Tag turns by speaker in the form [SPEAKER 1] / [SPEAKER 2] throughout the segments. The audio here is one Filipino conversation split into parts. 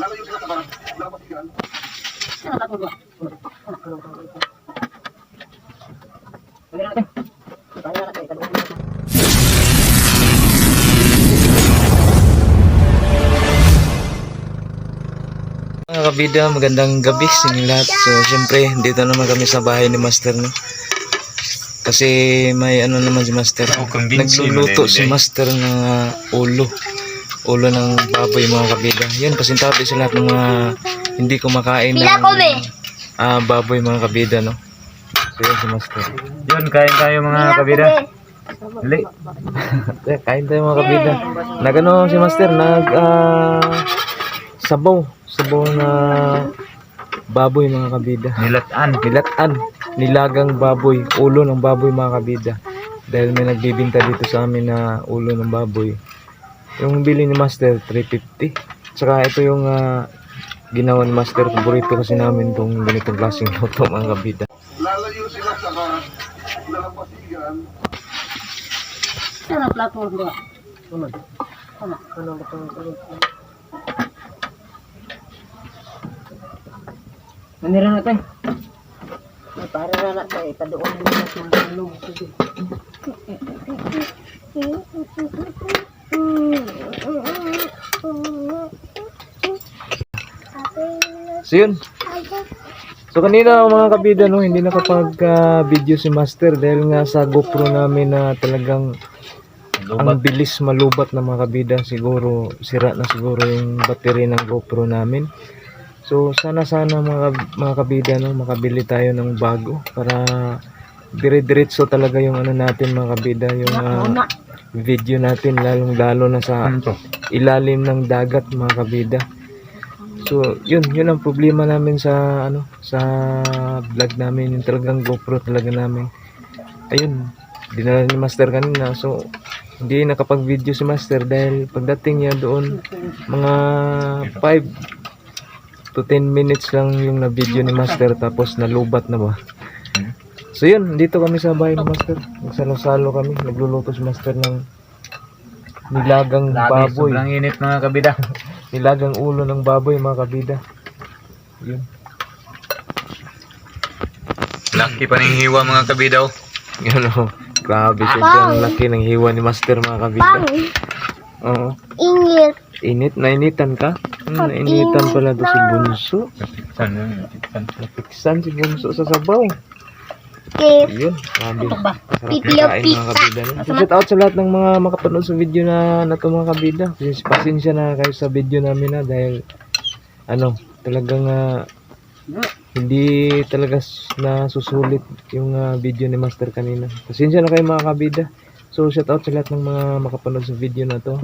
[SPEAKER 1] Mga kabida, magandang gabi sa inyong lahat. So, syempre, dito naman kami sa bahay ni Master, no? Kasi may ano naman si Master. Nagluluto si Master ng ah, ulo. Ulo ng baboy, mga kabida. Yan, pasintabi sa lahat ng mga hindi kumakain ng ah, baboy, mga kabida, no? So, yan si Master.
[SPEAKER 2] Yun, kain tayo mga kabida. Dali.
[SPEAKER 1] Eh, kain tayo mga kabida. Nagano si Master, nag ah, sabaw. Sabaw na baboy mga kabida.
[SPEAKER 2] Nilatan.
[SPEAKER 1] Nilatan, nilagang baboy, ulo ng baboy mga kabida. Dahil may nagbibinta dito sa amin na ulo ng baboy. Yung bili ni Master, 350. Tsaka ito yung ah, ginawa ni Master. Paborito kasi namin itong ganitong klaseng luto mga kabida.
[SPEAKER 3] lalayo sila sa nalambasigan.
[SPEAKER 4] Ano platform ba? Ano? Ano? Ano ba ito? Manira natin. Ay, para na na tayo. Padoon na nila sa mga loob.
[SPEAKER 1] So yun. So kanina mga kabida no, hindi nakapag-video si Master dahil nga sa GoPro namin na talagang ang bilis malubat ng mga kabida. Siguro sira na siguro yung battery ng GoPro namin. So sana sana mga, mga kabida no, makabili tayo ng bago para dire-diretso talaga yung ano natin mga kabida, yung ah, video natin lalong lalo na sa
[SPEAKER 2] Ano
[SPEAKER 1] ilalim ng dagat mga kabida. So, yun, yun ang problema namin sa ano, sa vlog namin, yung talagang GoPro talaga namin. Ayun, dinala ni Master kanina. So, hindi nakapag-video si Master dahil pagdating niya doon, mga 5 to 10 minutes lang yung na-video ni Master tapos nalubat na ba. So yun, dito kami sa bahay ni Master. Nagsalo-salo kami, nagluluto si Master ng nilagang baboy.
[SPEAKER 2] sobrang init mga kabida.
[SPEAKER 1] Nilagang ulo ng baboy mga kabida. Yun.
[SPEAKER 2] Laki pa ng hiwa mga kabida. oh.
[SPEAKER 1] Yun o. Grabe sobrang laki ng hiwa ni Master mga kabida. Oo.
[SPEAKER 5] Ingit.
[SPEAKER 1] Init, nainitan ka? Hmm, nainitan pala to si Bunso.
[SPEAKER 2] Saan?
[SPEAKER 1] Napiksan si Bunso sa sabaw.
[SPEAKER 5] Kif.
[SPEAKER 1] Yun, grabe. Sarap
[SPEAKER 5] Pipilo
[SPEAKER 1] na kain mga kabida. no? So, shout out sa lahat ng mga makapanood sa video na na to mga kabida. Pasens- Pasensya na kayo sa video namin na dahil ano, talagang ah, hindi talaga s- na susulit yung ah, video ni Master kanina. Pasensya na kayo mga kabida. So shout out sa lahat ng mga makapanood sa video na to.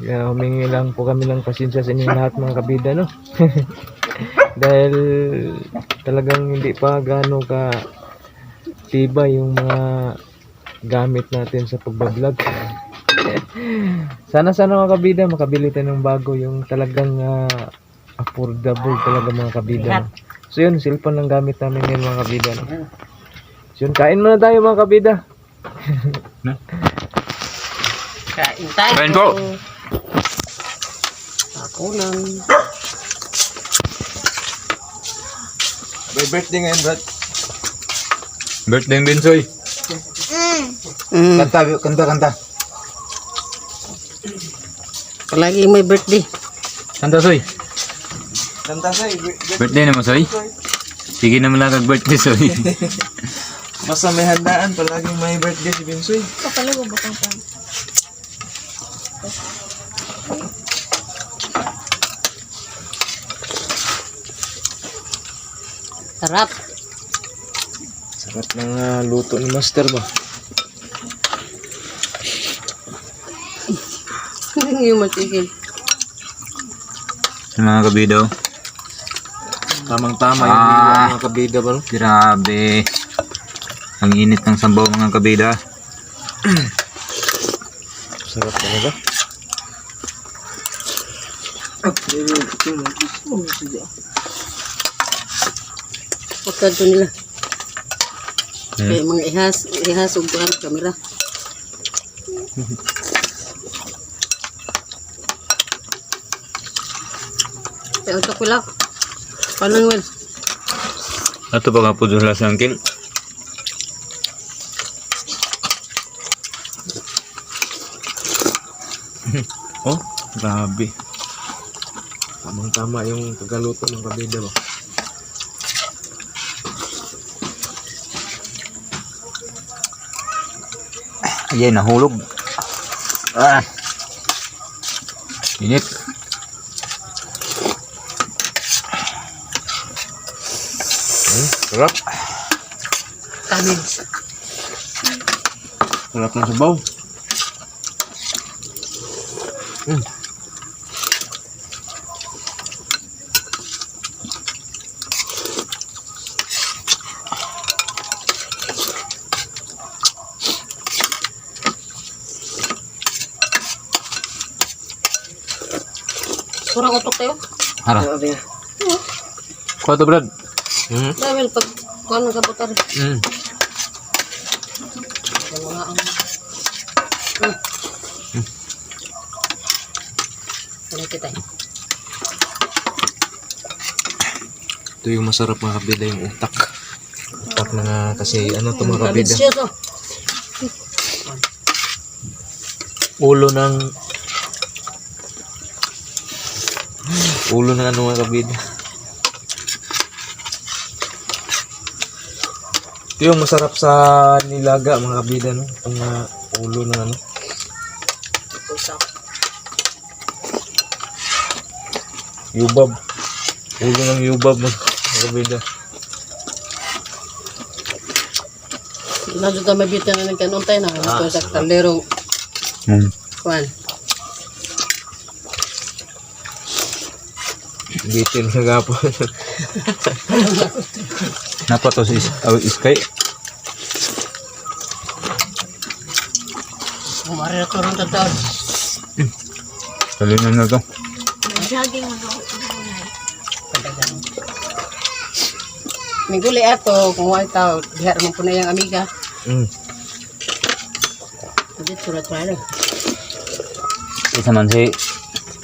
[SPEAKER 1] Yeah, humingi lang po kami ng pasensya sa inyong lahat mga kabida no. dahil talagang hindi pa gaano ka tiba yung mga gamit natin sa pagbablog. sana sana mga kabida makabili tayo ng bago yung talagang ah, affordable talaga mga kabida. no? So yun, cellphone lang gamit namin ngayon mga kabida. no? So yun, kain muna tayo mga kabida.
[SPEAKER 4] Kain tayo.
[SPEAKER 2] Kain po.
[SPEAKER 4] Ako lang.
[SPEAKER 1] May birthday ngayon, Brad.
[SPEAKER 2] Birthday ng Bensoy.
[SPEAKER 4] Mm.
[SPEAKER 1] Kanta, kanta, kanta.
[SPEAKER 4] Palagi may birthday.
[SPEAKER 2] Santa Soy.
[SPEAKER 1] Kanta sa'yo.
[SPEAKER 2] Birthday naman Soy. Sige naman lang kag birthday Soy.
[SPEAKER 1] Basta may handaan, palaging may birthday si Binsoy.
[SPEAKER 4] Sarap.
[SPEAKER 1] Sarap ng ah, luto ni Master ba?
[SPEAKER 4] Hindi yung matigil.
[SPEAKER 2] Sa mga kabida. oh.
[SPEAKER 1] Tamang-tama yung
[SPEAKER 2] Ah.
[SPEAKER 1] mga kabida ba? no?
[SPEAKER 2] Grabe. Ang init ng sabaw mga kabida.
[SPEAKER 1] Sarap talaga.
[SPEAKER 4] Pagkanto nila. Kaya mga ihas, ihas ug kuan kamera. Kaya untuk pila. Panang wel.
[SPEAKER 2] Ato ba nga po doon sa angkin?
[SPEAKER 1] Oh, grabe. Tamang tama yung pagkaluto ng kabida ba?
[SPEAKER 2] Ayan, nahulog. Ah. Init.
[SPEAKER 1] Hmm, sarap.
[SPEAKER 4] Cabbage.
[SPEAKER 1] Sarap ng sabaw. Hmm.
[SPEAKER 4] Kurang utok tayo.
[SPEAKER 2] Hara. Kuha to, Brad.
[SPEAKER 1] Hmm.
[SPEAKER 4] Dahil pag kuhan ng kabutar.
[SPEAKER 1] Hmm.
[SPEAKER 4] Yung mga ang... Hmm. Ano kita?
[SPEAKER 1] Ito yung masarap mga kabida yung utak. Utak na nga kasi ano to mga kabida. Ulo ng ulo ng ano mga kabida. Ito yung masarap sa nilaga mga kabida no. Itong ah, ulo ng ano. Yubab. Ulo ng yubab mga kabida.
[SPEAKER 4] Medyo tayo mabitin na nagkanuntay na. Ito sa kalderong
[SPEAKER 2] Hmm.
[SPEAKER 4] kuhan.
[SPEAKER 1] Bitin sa gapo.
[SPEAKER 2] Napa to si is oh, Iskay.
[SPEAKER 4] Kumari na ito rin tataon.
[SPEAKER 2] Talinan na to.
[SPEAKER 4] May guli ato, kung wala tao, diha naman po na yung amiga.
[SPEAKER 1] mm.
[SPEAKER 4] Hindi, sulat pa rin.
[SPEAKER 2] Isa man si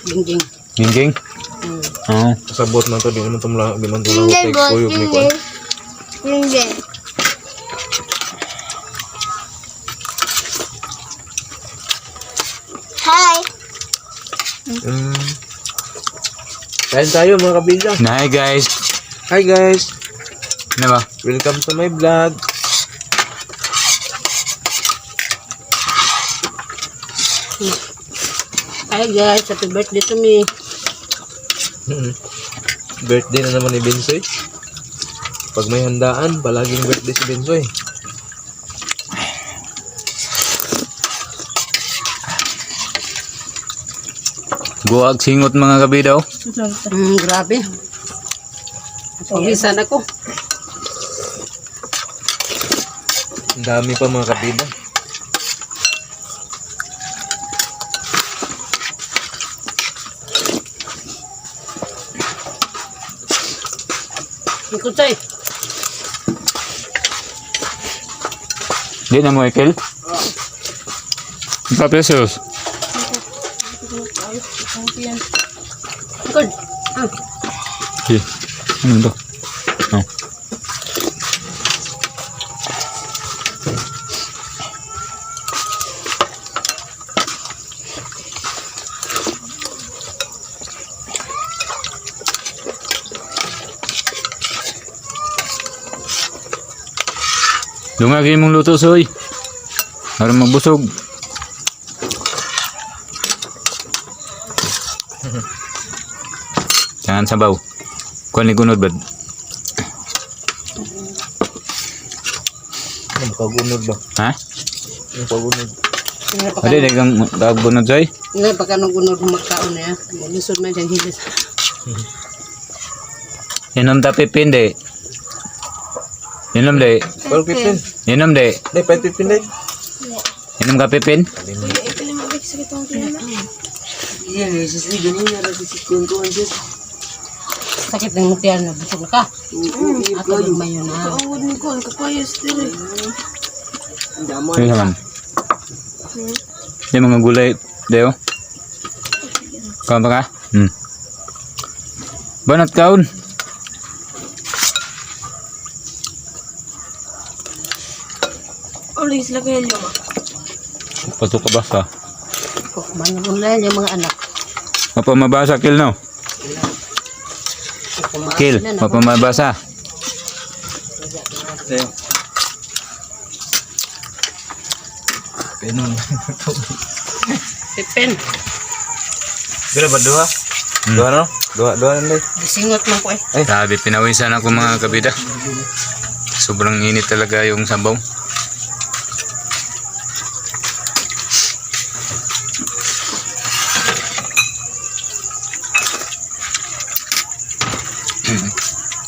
[SPEAKER 4] Gingging.
[SPEAKER 2] Gingging. Oo.
[SPEAKER 1] Kasabot man to di naman tumla di man tumla
[SPEAKER 5] Hindi,
[SPEAKER 1] kay
[SPEAKER 5] boss.
[SPEAKER 1] kuyog ni ko.
[SPEAKER 5] Hindi. Hi.
[SPEAKER 1] Mm. Kain tayo mga kabida.
[SPEAKER 2] Na, hi guys.
[SPEAKER 1] Hi guys.
[SPEAKER 2] Ano ba?
[SPEAKER 1] Welcome to my vlog.
[SPEAKER 4] Hi guys, happy birthday to me.
[SPEAKER 1] Mm. birthday na naman ni Bensoy. Pag may handaan, palaging birthday si Bensoy.
[SPEAKER 2] Guwag singot mga kabidaw.
[SPEAKER 4] Hmm, grabe. Pawisan ako.
[SPEAKER 1] Ang dami pa mga kabida.
[SPEAKER 4] Ikot say.
[SPEAKER 2] Di na mo, Ekel? Pa pesos.
[SPEAKER 4] Ikot. Ah,
[SPEAKER 2] Di. Ano to? Dungagi mong luto soy. Para mabusog. Jangan sabaw. Kuan ni gunod bad.
[SPEAKER 1] Nakagunod ba?
[SPEAKER 2] Ha?
[SPEAKER 4] Nakagunod.
[SPEAKER 2] Ada dagang kagunod soy.
[SPEAKER 4] Ini baka nagunod makaon ya. Nisod man jang hilis.
[SPEAKER 2] Inom tapi pinde. Inom
[SPEAKER 1] dai. 12.15.
[SPEAKER 2] Inom
[SPEAKER 1] di. Di, 5.15 di.
[SPEAKER 2] Inom ka pipin?
[SPEAKER 1] Kuya,
[SPEAKER 6] ipilim mo sa kitong tiyan na.
[SPEAKER 1] Iyan, Jesus, di si Kunto. Eh,
[SPEAKER 4] Sakit ng mutiyan na busog ka. Ato yung mayo na.
[SPEAKER 2] Kaawad ni Kun, kapayas din eh. Ang damay. Sige lang. Yung gulay, Deo. Kama ka? Hmm. Banat kaon.
[SPEAKER 5] Ulis lagi helyo mo.
[SPEAKER 2] Pato ka basa.
[SPEAKER 4] Kung manunulayan yung mga anak.
[SPEAKER 2] Mapa mabasa kill no. Kill, mapa mabasa.
[SPEAKER 1] Pinon.
[SPEAKER 4] Pipin.
[SPEAKER 1] Dila ba dua? Dua no? Dua dua lang
[SPEAKER 4] Disingot man ko eh.
[SPEAKER 2] Sabi, pinawisan ako mga kabida. Sobrang init talaga yung sabaw.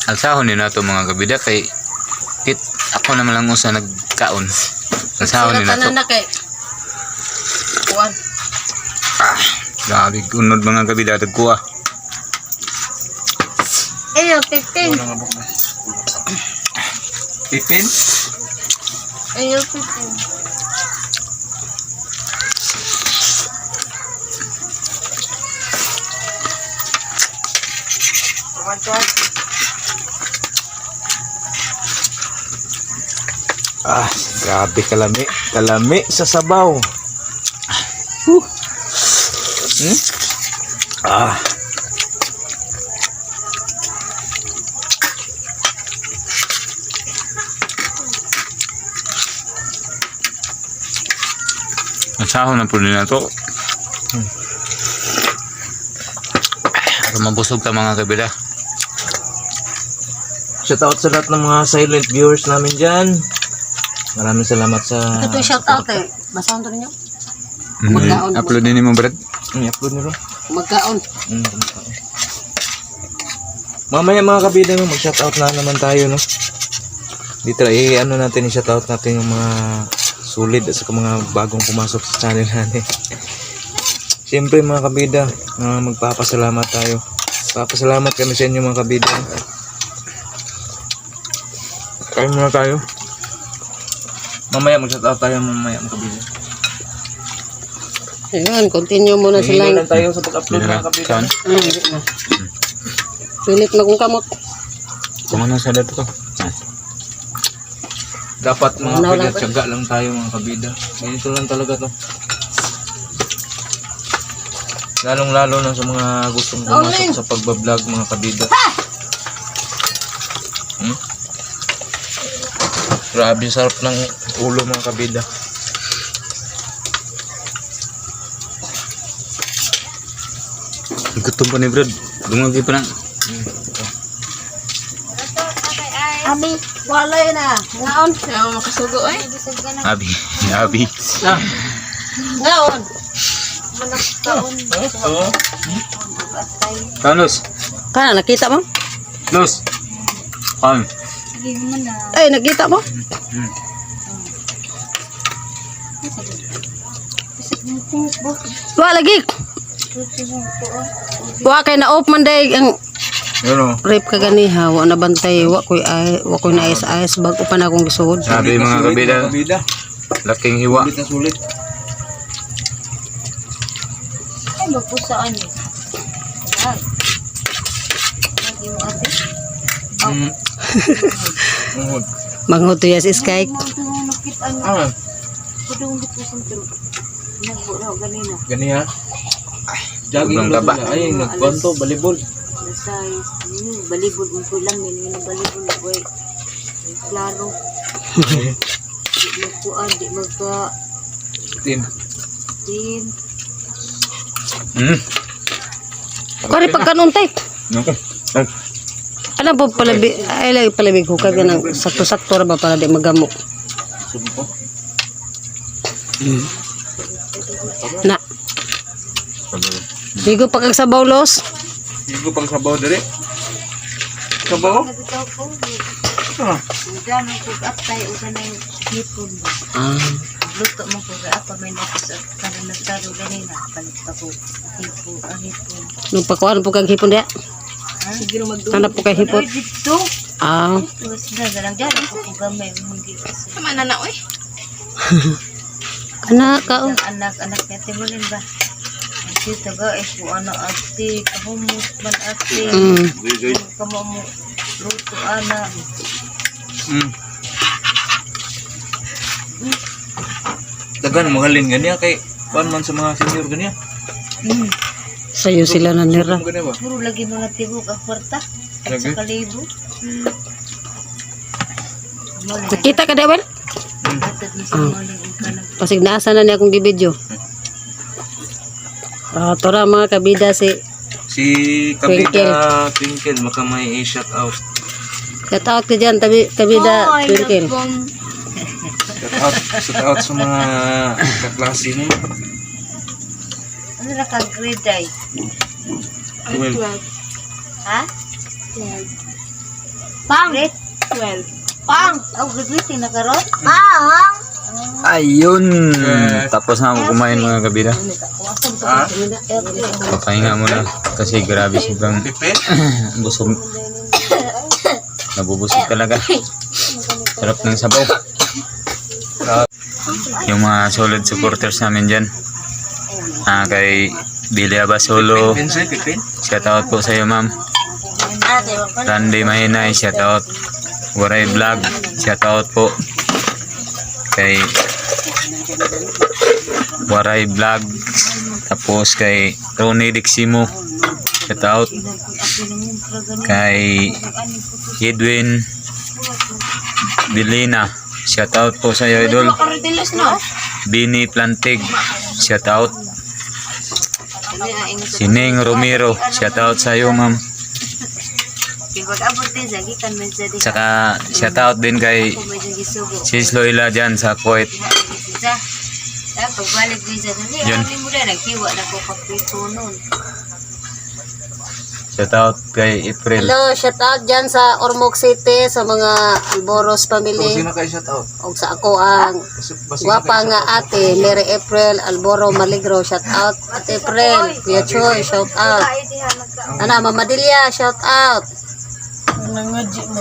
[SPEAKER 2] Alsahon ni nato mga kabida kay kit ako naman lang usa nagkaon. Alsahon ni nato.
[SPEAKER 4] na kay. Kuwan.
[SPEAKER 2] Ah, grabe unod mga kabida tagkuha.
[SPEAKER 5] Ayo, pipin.
[SPEAKER 1] Pipin?
[SPEAKER 5] Ayo, pipin.
[SPEAKER 1] Ah, grabe kalami. Kalami sa sabaw. Huh. Hmm? Ah.
[SPEAKER 2] Alsahon na po din nato. Para mabusog ka mga kabida.
[SPEAKER 1] Shout out sa lahat ng mga silent viewers namin dyan. Maraming salamat sa...
[SPEAKER 4] Ito shout out eh. Basahan to ninyo.
[SPEAKER 2] Mm,
[SPEAKER 4] Magkaon.
[SPEAKER 2] upload din mo Brad.
[SPEAKER 1] I-upload nyo rin.
[SPEAKER 4] Magkaon.
[SPEAKER 1] Mm, Mamaya mga kabida mo, mag-shoutout na naman tayo, no? Dito, i-ano natin, i-shoutout natin yung mga sulit at saka mga bagong pumasok sa channel natin. Siyempre mga kabida, uh, magpapasalamat tayo. Papasalamat kami sa inyo mga kabida. Kain muna tayo. Mamaya tayo mamaya mga kabida.
[SPEAKER 4] Ayun, continue muna sila.
[SPEAKER 1] lang tayo sa pag-upload mga kabida.
[SPEAKER 2] Kaon.
[SPEAKER 4] Ah, di na. Pilit na kong kamot.
[SPEAKER 2] Kung ano sa dato ko.
[SPEAKER 1] Dapat mga
[SPEAKER 4] Ano
[SPEAKER 1] kabida,
[SPEAKER 4] lang
[SPEAKER 1] lang tayo mga kabida. Ganito lang talaga to. Lalong lalo na sa mga gustong pumasok sa pagbablog mga kabida. Hmm? Grabe sarap ng ulo mga kabida.
[SPEAKER 2] Gutom pa ni Brad. Dumagi pa lang.
[SPEAKER 5] Abi.
[SPEAKER 4] Walay na. Ngaon.
[SPEAKER 5] Ayaw makasugo ay.
[SPEAKER 2] Abi. Abi.
[SPEAKER 4] Ngaon.
[SPEAKER 2] Kanos.
[SPEAKER 4] Kana, nakita mo?
[SPEAKER 2] Los. Kaon.
[SPEAKER 4] Ay, nakita mo? Wa lagi. Wa kay na man day ang
[SPEAKER 1] Yun o.
[SPEAKER 4] rape ka ganiha, wa na bantay, wa koy ay, wa koy na ayos ayos bag pa na akong gisuod.
[SPEAKER 2] Sabi mga kabida.
[SPEAKER 1] kabida.
[SPEAKER 2] Laking hiwa.
[SPEAKER 1] Sulit na sulit.
[SPEAKER 5] Ay, magpusaan eh. Ay. Lagi mo ate.
[SPEAKER 1] Mm.
[SPEAKER 4] Iskay.
[SPEAKER 5] Mga tulong nakita niyo.
[SPEAKER 1] Ah, gani ha. Jogging
[SPEAKER 2] Sobrang
[SPEAKER 1] lang sila. Ay, nagkwanto, balibol.
[SPEAKER 5] Na size. Balibod mo ko lang. May na boy. Klaro. Di magkuan. Di magka...
[SPEAKER 1] Team.
[SPEAKER 5] Din.
[SPEAKER 2] Hmm.
[SPEAKER 4] Kari pagkanuntay.
[SPEAKER 2] Nako. Oh.
[SPEAKER 4] Ano po palabi, ay lagi palabig ko kag nang sakto-sakto ra ba para di magamo.
[SPEAKER 1] Subo ko.
[SPEAKER 4] Na. Digo pag sabaw los.
[SPEAKER 1] Hindi ko pang sabaw dali. Sabaw? Ah.
[SPEAKER 5] Diyan ang kug-aptay o kanang hipon.
[SPEAKER 4] Ah.
[SPEAKER 5] Luto mo ga apa may nakas kanang nagtaro ganina. Palit pa ko. Hipo, ang hipon.
[SPEAKER 4] Nung pakuan po kag hipon dia.
[SPEAKER 5] Siguro magdulo.
[SPEAKER 4] Hanap po kay hipon.
[SPEAKER 5] Ay, dito.
[SPEAKER 4] Ah.
[SPEAKER 5] Tapos na, galang dyan. Ako gamay.
[SPEAKER 6] Na na, oy.
[SPEAKER 4] Kana ka oh.
[SPEAKER 5] Ang anak, anak niya. Timulin ba? Ate taga eh po ana ate kahumot man ate
[SPEAKER 4] Mm.
[SPEAKER 5] kamo mo luto ana
[SPEAKER 2] Mm. Dagan mahalin ganyan kay kuan man sa mga senior ganyan.
[SPEAKER 5] mm.
[SPEAKER 4] Sa'yo sila na nira.
[SPEAKER 2] Ganyan ba?
[SPEAKER 5] puro lagi mga tibok ang kwarta at
[SPEAKER 2] Lagi?
[SPEAKER 5] sa kalibo Mali,
[SPEAKER 4] Nakita ka
[SPEAKER 5] sa mga ang kanang
[SPEAKER 4] Pasig naasa na niya akong gibidyo. Ah, tora mga kabida si
[SPEAKER 2] Si Kabida Twinkle makamay i-shout out.
[SPEAKER 4] Shout out ka dyan, tabi, kabida Twinkle.
[SPEAKER 2] Shout out, shout out sa mga kaklase mo.
[SPEAKER 5] Ano na ka grade ay
[SPEAKER 2] Well,
[SPEAKER 5] ha 12 pang grade 12 pang oh graduating na karon pang
[SPEAKER 2] Ayun! Tapos na ako kumain mga kabida.
[SPEAKER 3] Ha?
[SPEAKER 2] Papahinga muna kasi grabe sobrang busog. Nabubusog talaga. Sarap ng sabaw. Yung mga solid supporters namin dyan. Ah, kay.
[SPEAKER 3] Pinsay, pipit?
[SPEAKER 2] Shout out po sa iyo ma'am. Randy Mahinay, shout out. Waray Vlog, shout out po. Kay Waray Vlog. Tapos kay Ronnie Diximo, shout out. Kay Edwin Dilina, shout out po sa iyo idol. Bini Plantig, shout out. Sining Romero, shout out sa iyo ma'am. Saka shout out din kay Sis Loila dyan sa Kuwait.
[SPEAKER 5] pagbalik din sa ani mo na nagkiwa na ko kapito noon
[SPEAKER 2] Shout out kay April.
[SPEAKER 4] Hello, shout out dyan sa Ormoc City sa mga Alboros family.
[SPEAKER 3] Sino kayo shout out?
[SPEAKER 4] O sa ako ang Gwapa nga ate, Mary April, Alboro Maligro, shout out. Ate April, Kuya Choy, shout out. Ana, Mama Delia, shout out.
[SPEAKER 5] nangadji mo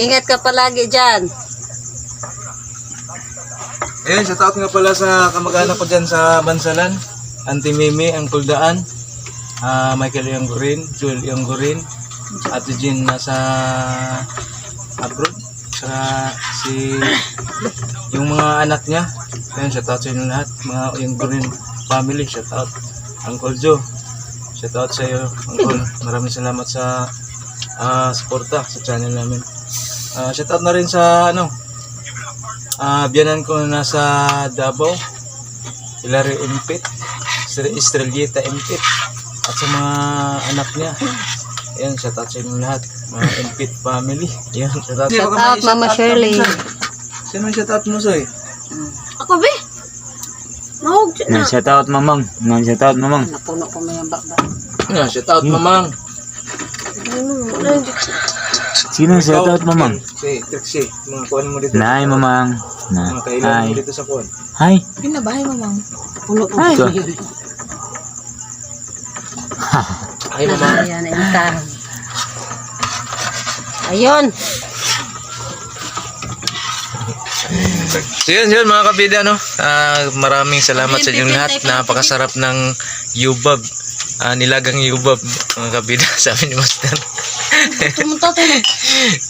[SPEAKER 4] Ingat ka palagi dyan.
[SPEAKER 1] Ayun, shout out nga pala sa kamag-anak ko dyan sa Bansalan. Auntie Mimi, Uncle Daan. Ah Michael Yanggurin, Joel Yanggurin. Ate Jean nasa abroad. Saka si yung mga anak niya. Ayun, shout out sa inyo lahat. Mga Yanggurin family, shout out. Uncle Joe, shout out sa iyo, Uncle. Maraming salamat sa ah suporta sa channel namin. Ah, shout out na rin sa ano, Ah, biyanan ko na nasa Davao, Hilario Impit, Estre- Estrellita Impit, at sa mga anak niya. Ayan, shout out sa inyo lahat. Mga Impit family. Ayan, shout out.
[SPEAKER 4] Shout out, Mama Shirley.
[SPEAKER 1] Sino yung shout out mo, Soy?
[SPEAKER 5] ako be Mahog
[SPEAKER 2] Nga shout out mamang. Nga shout out mamang.
[SPEAKER 4] Napuno ko may baba.
[SPEAKER 1] Yeah, shout out, Mamang.
[SPEAKER 2] Sino shout out mamang?
[SPEAKER 1] Si Trixie, mga kuhan mo dito.
[SPEAKER 2] Nay mamang. Na.
[SPEAKER 1] Mga kailan mo dito sa kuhan.
[SPEAKER 2] Hi.
[SPEAKER 4] Puno ko.
[SPEAKER 2] Hi.
[SPEAKER 1] Ay, Mamang.
[SPEAKER 4] Ayan, enta. Ayun.
[SPEAKER 1] So yun, yun mga kabida, no? Ah, maraming salamat sa inyong lahat. Napakasarap ng yubab. Ah, nilagang yubab, mga kabida, sabi ni Master.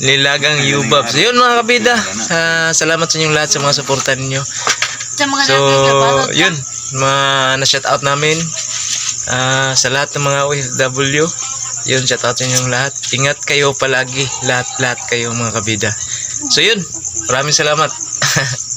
[SPEAKER 1] nilagang yubab. So yun mga kabida, ah, salamat sa inyong lahat sa mga suportan
[SPEAKER 5] mga
[SPEAKER 1] So, yun, mga na-shout out namin ah, sa lahat ng mga OFW. Yun, shout out inyong lahat. Ingat kayo palagi, lahat-lahat kayo mga kabida. So yun, maraming salamat.